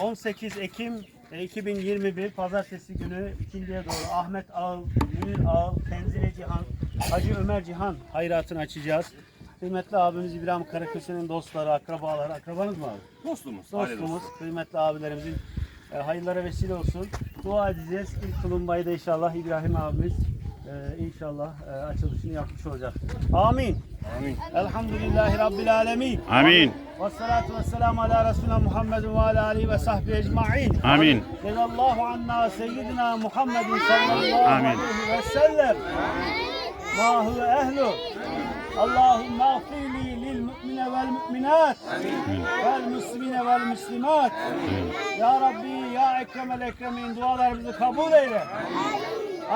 18 Ekim e, 2021 Pazartesi günü ikindiye doğru Ahmet Ağıl, Münir Ağıl, Tenzile Cihan, Hacı Ömer Cihan hayratını açacağız. Kıymetli abimiz İbrahim Karaköse'nin dostları, akrabaları, akrabanız mı abi? Dostumuz. Dostumuz, dostu. kıymetli abilerimizin e, hayırlara vesile olsun. Dua edeceğiz. İlk tulumbayı da inşallah İbrahim abimiz e, inşallah e, açılışını yapmış olacak. Amin. Amin. Elhamdülillahi Rabbil Alemin. Amin. Ve salatu ve selamu ala Resulina Muhammedin ve ala alihi ve sahbihi ecma'in. Amin. Cezallahu anna seyyidina Muhammedin sallallahu Amin. aleyhi ve sellem. Ma huve ehlu. Afili lil mu'mine vel mu'minat. Vel muslimine vel muslimat. Ya Rabbi ya Ekremel Ekremin dualarımızı kabul eyle.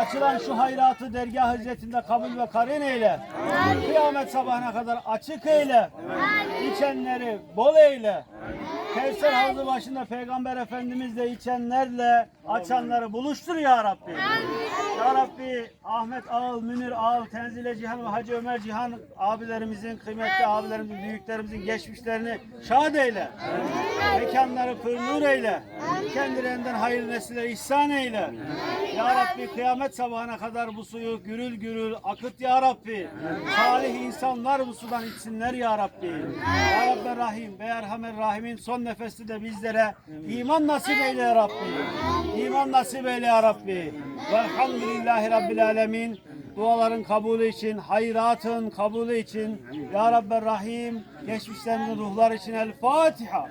Açılan şu hayratı dergah hizmetinde kabul ve karin eyle. Kıyamet sabahına kadar açık eyle. İçenleri bol eyle. Kevser havzu başında Peygamber Efendimizle içenlerle açanları buluştur ya Rabbi. Ya Rabbi Ahmet Ağıl, Münir Ağıl, Tenzile Cihan ve Hacı Ömer Cihan abilerimizin, kıymetli abilerimizin, büyüklerimizin geçmişlerini şad eyle. Mekanları pür eyle. Kendilerinden hayırlı nesiller ihsan eyle. Ya Rabbi kıyamet sabahına kadar bu suyu gürül gürül akıt ya Rabbi. Salih insanlar bu sudan içsinler ya Rabbi. Ya Rabbi Rahim ve Erhamer Rahim'in son son nefeste de bizlere iman nasip eyle ya Rabbi. İman nasip eyle ya Rabbi. Velhamdülillahi Rabbil Alemin. Duaların kabulü için, hayratın kabulü için. Ya Rabbi Rahim, geçmişlerimizin ruhlar için El Fatiha.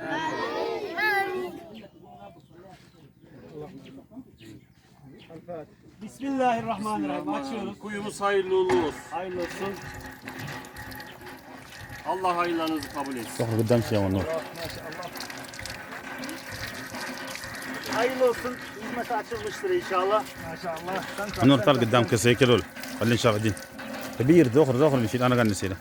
Bismillahirrahmanirrahim. Açıyoruz. Kuyumuz hayırlı uğurlu olsun. Hayırlı olsun. Allah hayırlarınızı kabul etsin. Çok bir şey damsiyem onu Hayırlı olsun. Hizmete açılmıştır inşallah. النور طال قدام كسيكلول خلينا شاهدين كبير ذخر ذخر اللي يشيل انا قاعد نسيله